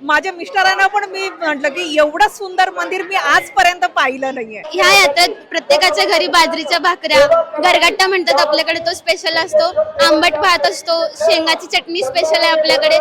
माझ्या मिस्टरांना पण मी म्हटलं की एवढं सुंदर मंदिर मी आजपर्यंत पाहिलं नाहीये. ह्या यात्रेत प्रत्येकाच्या घरी बाजरीच्या भाकऱ्या गरगट्टा म्हणतात आपल्याकडे तो स्पेशल असतो. आंबट भात असतो शेंगाची चटणी स्पेशल आहे आपल्याकडे.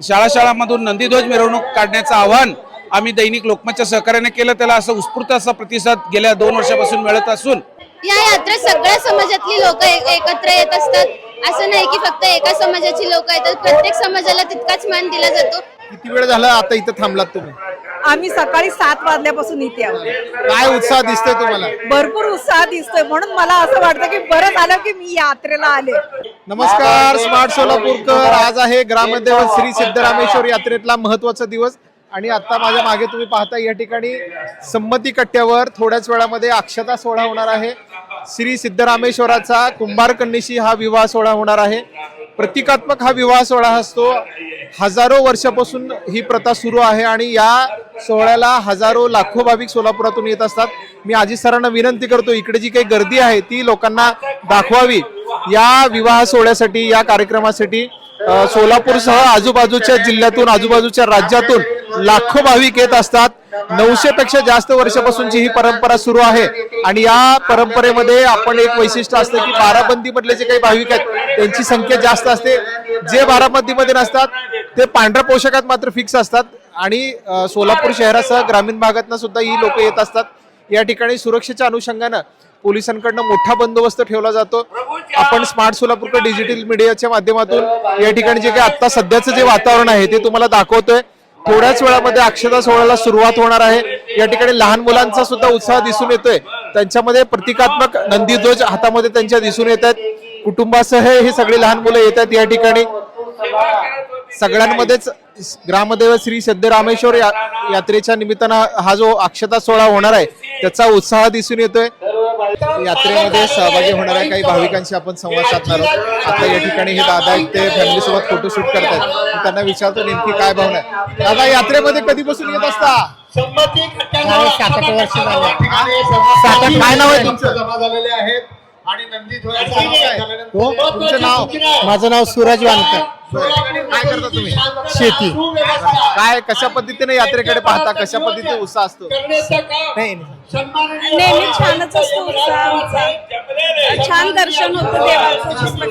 शाळा शाळांमधून नंदीध्वज मिरवणूक काढण्याचं आवाहन आम्ही दैनिक लोकमतच्या सहकार्याने केलं. त्याला असं उत्स्फूर्त असा प्रतिसाद गेल्या दोन वर्षापासून मिळत असून. या यात्रेत सगळ्या समाजातली लोक एकत्र येत असतात. असं नाही की फक्त एका समाजाची लोक येतात प्रत्येक समाजाला तितकाच मान दिला जातो. किती वेळ झाला आता इथं थांबलात तुम्ही? आम्ही सकाळी सात वाजल्यापासून इथे आहोत. काय उत्साह दिसतोय तुम्हाला? भरपूर उत्साह दिसतोय. म्हणून मला असं वाटतं की बरं झालं की मी यात्रेला आले. नमस्कार स्मार्ट सोलापूरकर. आज आहे ग्रामदेव श्री सिद्धरामेश्वर यात्रेतला महत्त्वाचा दिवस. आणि आता माझ्या मागे तुम्ही पाहता या ठिकाणी संमती कट्ट्यावर थोड्याच वेळामध्ये अक्षता सोहळा होणार आहे. श्री सिद्धरामेश्वराचा कुंभारकन्याशी हा विवाह सोहळा होणार आहे. प्रतिकात्मक हा विवाह सोहळा असतो. हजारो वर्षापासून ही प्रथा सुरू आहे आणि या सोहळ्याला हजारो लाखो भाविक सोलापुरातून येत असतात. मी आजी सरांना विनंती करतो इकडे जी काही गर्दी आहे ती लोकांना दाखवावी. या विवाह सोहळ्यासाठी या कार्यक्रमासाठी सोलापूरसह आजूबाजूच्या जिल्ह्यातून आजूबाजूच्या राज्यातून लाखो भाविक येत असतात. नऊशे पेक्षा जास्त वर्षापासूनची ही परंपरा सुरू आहे. आणि या परंपरेमध्ये आपण एक वैशिष्ट्य असतं की बाराबंदी मधले जे काही भाविक आहेत त्यांची संख्या जास्त असते. जे बाराबंदीमध्ये नसतात ते पांढऱ्या पोशाखात मात्र फिक्स असतात. आणि सोलापूर शहरासह ग्रामीण भागातनं सुद्धा ही लोक येत असतात. या ठिकाणी सुरक्षेच्या अनुषंगानं पोलिसांकडनं मोठा बंदोबस्त ठेवला जातो. आपण स्मार्ट सोलापूरकर डिजिटल मीडियाच्या माध्यमातून या ठिकाणी जे काही आता सध्याचं जे वातावरण आहे ते तुम्हाला दाखवतोय. थोड्याच वेळामध्ये अक्षता सोहळ्याला सुरुवात होणार आहे. या ठिकाणी लहान मुलांचा सुद्धा उत्साह दिसून येतोय. त्यांच्यामध्ये प्रतिकात्मक नंदीध्वज हातामध्ये त्यांच्या दिसून येत आहेत. कुटुंबासह हे सगळे लहान मुलं येत आहेत या ठिकाणी. सगळ्यांमध्येच ग्रामदेव श्री सिद्धरामेश्वर या- यात्रेच्या निमित्तानं हा जो अक्षता सोहळा होणार आहे त्याचा उत्साह दिसून येतोय. यात्रेमध्ये सहभागी होणाऱ्या काही भाविकांशी आपण संवाद साधणार आहोत. आता या ठिकाणी हे दादा आहेत ते फॅमिली सोबत फोटोशूट करतात त्यांना विचारतो नेमकी काय भावना आहे. दादा यात्रेमध्ये कधीपासून येत असता? सात आठ वर्ष झाले. सात आठ काय नाव आहे तुमचं? जमा झालेले आहेत. आणि नंदी? हो तुमचं नाव? माझं नाव सूरज वानकर काय करता तुम्ही? शेती. काय कशा पद्धतीने यात्रेकडे पाहता? कशा पद्धतीने उत्साह असतो? नाही नेहमी छानच असतो उत्साह छान दर्शन होतं देवाचं.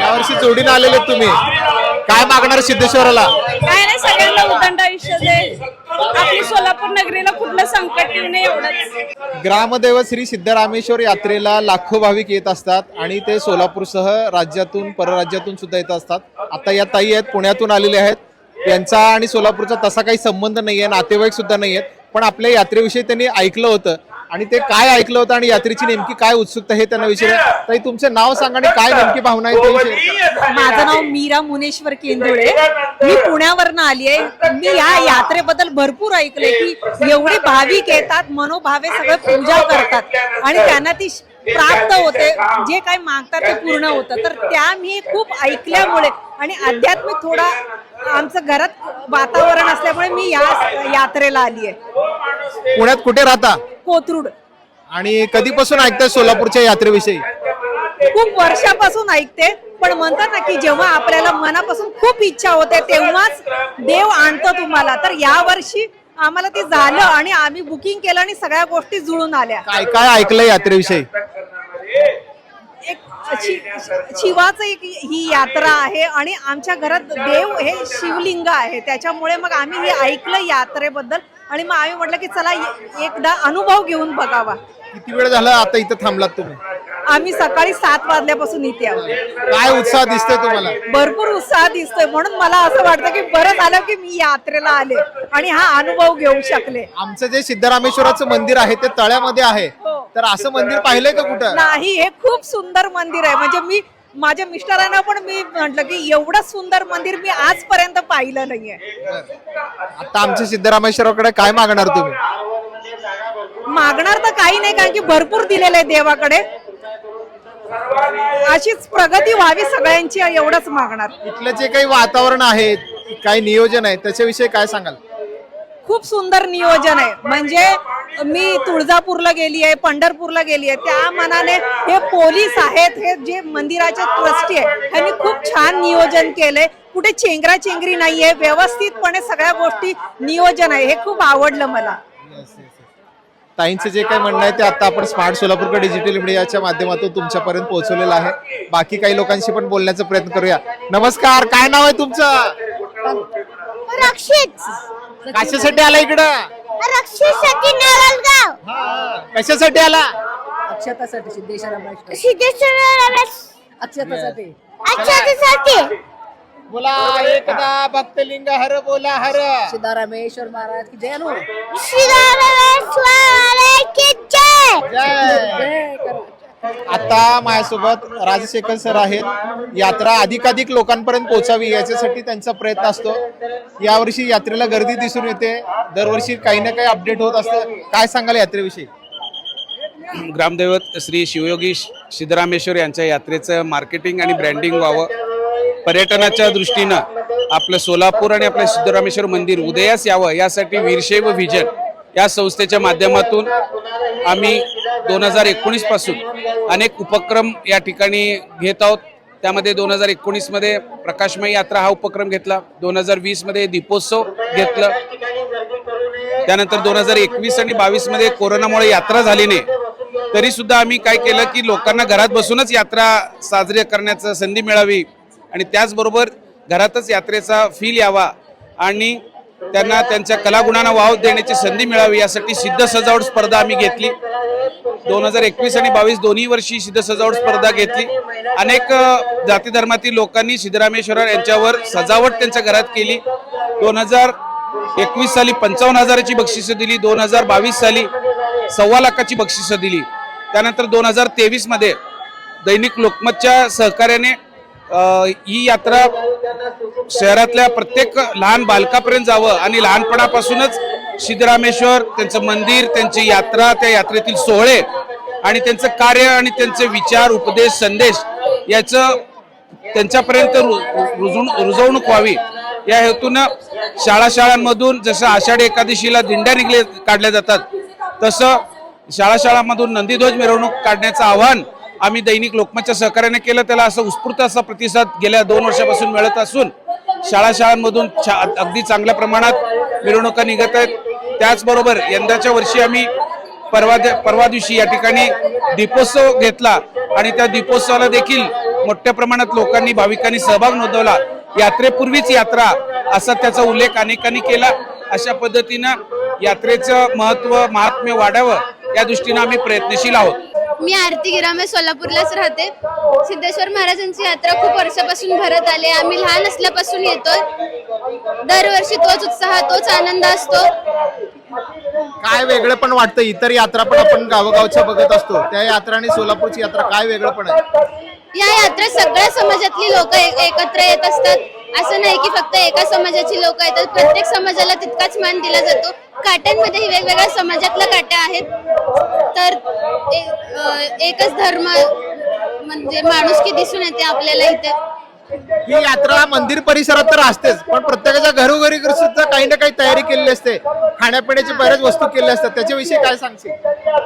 यावर्षी जोडीने आलेले तुम्ही. काय मागणार सिद्धेश्वराला? काय नाही सगळ्यांना उदंड आयुष्य दे आपली सोलापूर नगरीला कुठलं संकट येऊ नये एवढंच. ग्रामदेव श्री सिद्धरामेश्वर यात्रेला लाखो भाविक येत असतात आणि ते सोलापूरसह राज्यातून परराज्यातून सुद्धा येत असतात. आता या ताई आहेत पुण्यातून आलेले आहेत. यांचा आणि सोलापूरचा तसा काही संबंध नाहीये नातेवाईक सुद्धा नाही आहेत पण आपल्या यात्रेविषयी त्यांनी ऐकलं होतं. आणि ते काय ऐकलं होतं आणि यात्रेची नेमकी काय उत्सुकता हे त्यांना विचार ताई तुमचं नाव सांगा आणि काय नेमकी भावना आहे करा. माझं नाव मीरा मुनेश्वर केंदुळे. मी पुण्यावरनं आली आहे. मी या यात्रेबद्दल भरपूर ऐकलंय की एवढे भाविक येतात मनोभावे सगळं पूजा करतात. आणि त्यांना ती प्राप्त होते. जे काही मागतात ते पूर्ण होतं. तर त्या मी खूप ऐकल्यामुळे आणि आध्यात्मिक थोडा आमचं घरात वातावरण असल्यामुळे मी या यात्रेला आली आहे पुण्यात कुठे राहता? कोथरूड. आणि कधीपासून ऐकताय सोलापूरच्या यात्रेविषयी? खूप वर्षापासून ऐकते पण म्हणतात ना की जेव्हा आपल्याला मनापासून खूप इच्छा होते तेव्हाच देव आणतो तुम्हाला. तर या वर्षी आम्हाला ते झालं आणि आम्ही बुकिंग केलं आणि सगळ्या गोष्टी जुळून आल्या. काय काय ऐकलंय यात्रेविषयी? शिवाचं एक ही यात्रा आहे आणि आमच्या घरात देव हे शिवलिंग आहे. त्याच्यामुळे मग आम्ही हे ऐकलं यात्रेबद्दल आणि मग आम्ही म्हटलं की चला एकदा अनुभव घेऊन बघावा. किती वेळ झाला आता इथं थांबलात तुम्ही? आम्ही सकाळी सात वाजल्यापासून इथे आहोत. काय उत्साह दिसतोय तुम्हाला? भरपूर उत्साह दिसतोय. म्हणून मला असं वाटतं की बरं झालं की मी यात्रेला आले आणि हा अनुभव घेऊ शकले. आमचं जे सिद्धरामेश्वराचं मंदिर आहे ते तळ्यामध्ये आहे. हो. तर असं मंदिर पाहिलंय का कुठं? नाही हे खूप सुंदर मंदिर आहे. म्हणजे मी माझ्या मिस्टरांना पण मी म्हटलं की एवढं सुंदर मंदिर मी आजपर्यंत पाहिलं नाहीये. आता आमच्या सिद्धरामेश्वराकडे काय मागणार तुम्ही? मागणार तर काही नाही कारण की भरपूर दिलेलं आहे देवाकडे. अशीच प्रगती व्हावी सगळ्यांची एवढंच मागणार. इथलं जे काही वातावरण आहे काही नियोजन आहे त्याच्याविषयी काय सांगाल? खूप सुंदर नियोजन आहे. म्हणजे मी तुळजापूरला गेली आहे पंढरपूरला गेली आहे त्या मनाने हे पोलीस आहेत हे जे मंदिराचे ट्रस्टी आहे त्यांनी खूप छान नियोजन केलंय. कुठे चेंगरा चेंगरी नाहीये व्यवस्थितपणे सगळ्या गोष्टी नियोजन आहे. हे खूप आवडलं मला. ताईंचं जे काही म्हणणं आहे ते आता आपण स्मार्ट सोलापूरकर डिजिटल मीडियाच्या माध्यमातून तुमच्यापर्यंत पोहोचवलेलं आहे. बाकी काही लोकांशी पण बोलण्याचा प्रयत्न करूया. नमस्कार काय नाव आहे तुमचं? रक्षित कशासाठी आला इकडं? रक्षितसाठी नारळगाव. हा, कशासाठी आला? अक्षतासाठी सिद्धेश्वर अक्षतासाठी. अच्छासाठी बोला एकदा भक्तलिंग हर बोला हर. सिद्धारामेश्वर महाराज की जय नो. आता माझ्यासोबत राजशेखर सर आहेत. यात्रा अधिकाधिक लोकांपर्यंत पोहोचावी याच्यासाठी त्यांचा प्रयत्न असतो. यावर्षी यात्रेला गर्दी दिसून येते. दरवर्षी काही ना काही अपडेट होत असतं. काय सांगाल यात्रेविषयी? ग्रामदैवत श्री शिवयोगी सिद्धरामेश्वर यांच्या यात्रेचं मार्केटिंग आणि ब्रँडिंग व्हावं पर्यटनाच्या दृष्टीनं आपलं सोलापूर आणि आपलं सिद्धरामेश्वर मंदिर उदयास यावं यासाठी वीरशैव व्हिजन या संस्थेच्या माध्यमातून आम्ही दोन हजार एकोणीसपासून अनेक उपक्रम या ठिकाणी घेत आहोत. त्यामध्ये दोन हजार एकोणीसमध्ये प्रकाशमय यात्रा हा उपक्रम घेतला दोन हजार वीसमध्ये दीपोत्सव घेतलं त्यानंतर दोन हजार एकवीस आणि बावीसमध्ये कोरोनामुळे यात्रा झाली नाही तरीसुद्धा आम्ही काय केलं की लोकांना घरात बसूनच यात्रा साजरी करण्याचं संधी मिळावी आणि त्याचबरोबर घरातच यात्रेचा फील यावा आणि त्यांना त्यांच्या कलागुणांना वाव देण्याची संधी मिळावी यासाठी सिद्ध सजावट स्पर्धा आम्ही घेतली. दोन हजार एकवीस आणि बावीस दोन्ही वर्षी सिद्ध सजावट स्पर्धा घेतली. अनेक जाती धर्मातील लोकांनी सिद्धरामेश्वर यांच्यावर सजावट त्यांच्या घरात केली. दोन हजार एकवीस साली पंचावन्न हजाराची बक्षिसं दिली. दोन हजार बावीस साली सव्वा लाखाची बक्षिसं दिली. त्यानंतर दोन हजार तेवीसमध्ये दैनिक लोकमतच्या सहकार्याने ही यात्रा शहरातल्या प्रत्येक लहान बालकापर्यंत जावं आणि लहानपणापासूनच सिद्धरामेश्वर त्यांचं मंदिर त्यांची यात्रा त्या यात्रेतील सोहळे आणि त्यांचं कार्य आणि त्यांचे विचार उपदेश संदेश याचं त्यांच्यापर्यंत रु- रुजून रुजवणूक व्हावी. या हेतूनं शाळा शाळांमधून जसं आषाढी एकादशीला दिंड्या निघले काढल्या जातात तसं शाळा शाळांमधून नंदीध्वज मिरवणूक काढण्याचं आव्हान आम्ही दैनिक लोकमतच्या सहकार्याने केलं. त्याला असं उत्स्फूर्त असा प्रतिसाद गेल्या दोन वर्षापासून मिळत असून शाळा शाळांमधून छा- अगदी चांगल्या प्रमाणात मिरवणुका निघत आहेत. त्याचबरोबर यंदाच्या वर्षी आम्ही परवा परवा दिवशी या ठिकाणी दीपोत्सव घेतला आणि त्या दीपोत्सवाला देखील मोठ्या प्रमाणात लोकांनी भाविकांनी सहभाग नोंदवला. यात्रेपूर्वीच यात्रा असा त्याचा उल्लेख अनेकांनी केला. अशा पद्धतीनं यात्रेचं महत्त्व महात्म्य वाढावं या दृष्टीनं आम्ही प्रयत्नशील आहोत. मी आरती गिरामे सोलापूरलाच राहते. सिद्धेश्वर महाराजांची यात्रा खूप वर्षापासून भरत आली. आम्ही लहान असल्यापासून येतोय. दरवर्षी तोच उत्साह तोच आनंद असतो. काय वेगळं पण वाटतं? इतर यात्रा पण आपण गावोगावच्या बघत असतो. त्या यात्रा आणि सोलापूरची यात्रा काय वेगळं पण आहे? या यात्रेत सगळ्या समाजातली लोक एकत्र येत असतात. असं नाही की फक्त एका समाजाची लोक येतात प्रत्येक समाजाला तितकाच मान दिला जातो. काट्यांमध्येही वेगवेगळ्या समाजातल्या काट्या आहेत. तर एकच धर्म म्हणजे माणुसकी दिसून येते आपल्याला इथे. ही यात्रा मंदिर परिसरात तर असतेच पण प्रत्येकाच्या घरोघरी सुद्धा काही ना काही तयारी केलेली असते. खाण्यापिण्याची बऱ्याच वस्तू केलेल्या असतात. त्याच्याविषयी काय सांगशील?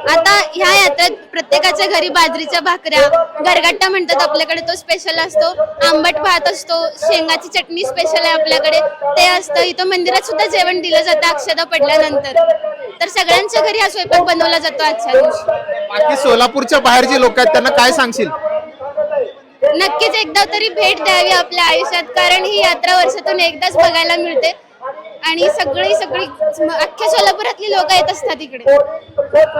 आता ह्या यात्रेत प्रत्येकाच्या घरी बाजरीच्या भाकऱ्या गरगट्टा म्हणतात आपल्याकडे तो स्पेशल असतो. आंबट भात असतो शेंगाची चटणी स्पेशल आहे आपल्याकडे. ते असतं. इथं मंदिरात सुद्धा जेवण दिलं जातं अक्षदा पडल्यानंतर. तर सगळ्यांच्या घरी हा स्वयंपाक बनवला जातो आजच्या दिवशी. बाकी सोलापूरच्या बाहेर जे लोक आहेत त्यांना काय सांगशील? नक्कीच एकदा तरी भेट द्यावी आपल्या आयुष्यात कारण ही यात्रा वर्षातून एकदाच बघायला मिळते. आणि सगळी सगळी अख्ख्या सोलापुरातली लोक येत असतात इकडे.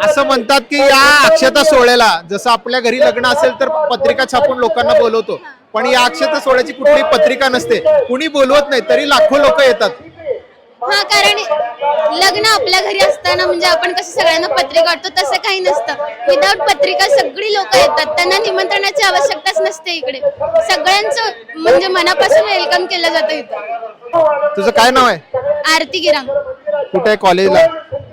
असं म्हणतात की या अक्षता सोहळ्याला जसं आपल्या घरी लग्न असेल तर पत्रिका छापून लोकांना बोलवतो. पण या अक्षता सोहळ्याची कुठलीही पत्रिका नसते. कुणी बोलवत नाही तरी लाखो लोक येतात. हा कारण लग्न आपल्या घरी असताना म्हणजे आपण कसं सगळ्यांना पत्रिका वाटतो तसं काही नसतं. विदाऊट पत्रिका सगळी लोक येतात. त्यांना आवश्यकताच नसते इकडे. सगळ्यांचं म्हणजे मनापासून वेलकम केलं जातं इथं. तुझं काय नाव आहे? आरती गिराम कुठे कॉलेजला?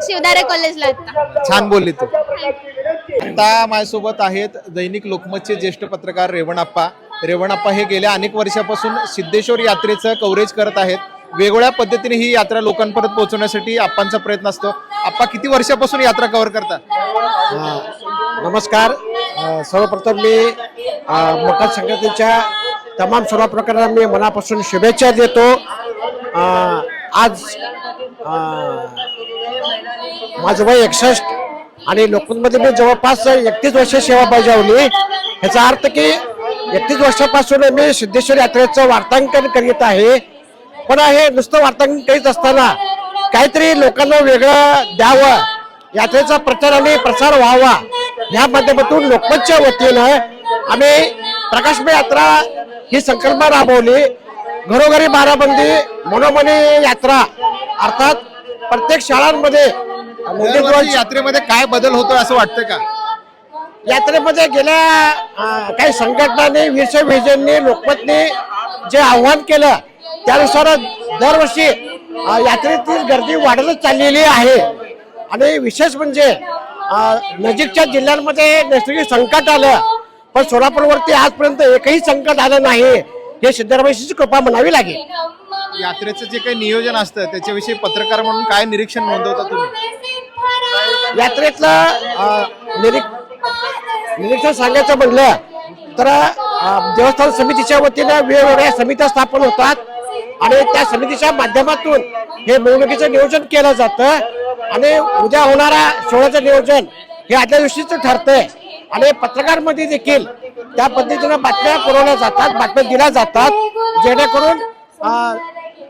शिवदारे कॉलेजला आता. छान बोलली तू. आता माझ्यासोबत आहेत दैनिक लोकमतचे ज्येष्ठ पत्रकार रेवणाप्पा. रेवणाप्पा हे गेल्या अनेक वर्षापासून सिद्धेश्वर यात्रेचं कव्हरेज करत आहेत. वेगवेगळ्या पद्धतीने ही यात्रा लोकांपर्यंत पोहोचवण्यासाठी आप्पांचा प्रयत्न असतो. आप्पा किती वर्षापासून यात्रा कव्हर करता? अ, नमस्कार. सर्वप्रथम मी मकर संक्रांतीच्या तमाम सोलापूरकरांना मी मनापासून शुभेच्छा देतो. आज माझं वय एकसष्ट आणि लोकमतमध्ये मी जवळपास एकतीस वर्ष सेवा बजावली. ह्याचा अर्थ की एकतीस वर्षापासून मी सिद्धेश्वर यात्रेचं वार्तांकन करीत आहे. पण हे नुसतं वार्तांकन करीत असताना काहीतरी लोकांना वेगळं द्यावं यात्रेचा प्रचार आणि प्रसार व्हावा या माध्यमातून लोकमतच्या वतीनं आम्ही प्रकाशमय यात्रा ही संकल्पना राबवली. घरोघरी बाराबंदी मनोमनी यात्रा अर्थात प्रत्येक शाळांमध्ये दरवर्षी यात्रेमध्ये काय बदल होतो असं वाटतं का? यात्रेमध्ये गेल्या अं, काही संघटनांनी वीरशे विजयनी लोकमतने जे आव्हान केलं त्यानुसार दरवर्षी अं, यात्रेतील गर्दी वाढतच चाललेली आहे. आणि विशेष म्हणजे नजीकच्या जिल्ह्यांमध्ये नैसर्गिक संकट आलं. पण सोलापूरवरती आजपर्यंत एकही संकट आलं नाही. हे सिद्धरामयची कृपा म्हणावी लागेल. यात्रेचं जे काही नियोजन असतं त्याच्याविषयी पत्रकार म्हणून काय निरीक्षण नोंदवता तुम्ही? यात्रेतलं निरीक्षण सांगायचं म्हणलं तर देवस्थान समितीच्या वतीनं वेगवेगळ्या समित्या स्थापन होतात. आणि त्या समितीच्या माध्यमातून हे मिरवणुकीचं नियोजन केलं जातं. आणि उद्या होणारा सोहळ्याचं नियोजन हे आदल्या दिवशीच ठरतंय. आणि पत्रकारमध्ये देखील त्या पद्धतीनं बातम्या पुरवल्या जातात बातम्या दिल्या जातात. जेणेकरून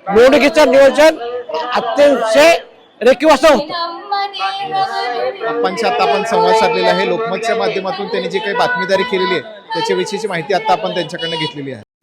निवडणुकीचं नियोजन अत्यंत रेखीव असं होतं. आप्पांशी आता आपण संवाद साधलेला आहे लोकमतच्या माध्यमातून त्यांनी जी काही बातमीदारी केलेली आहे त्याच्याविषयीची माहिती आता आपण त्यांच्याकडनं घेतलेली आहे.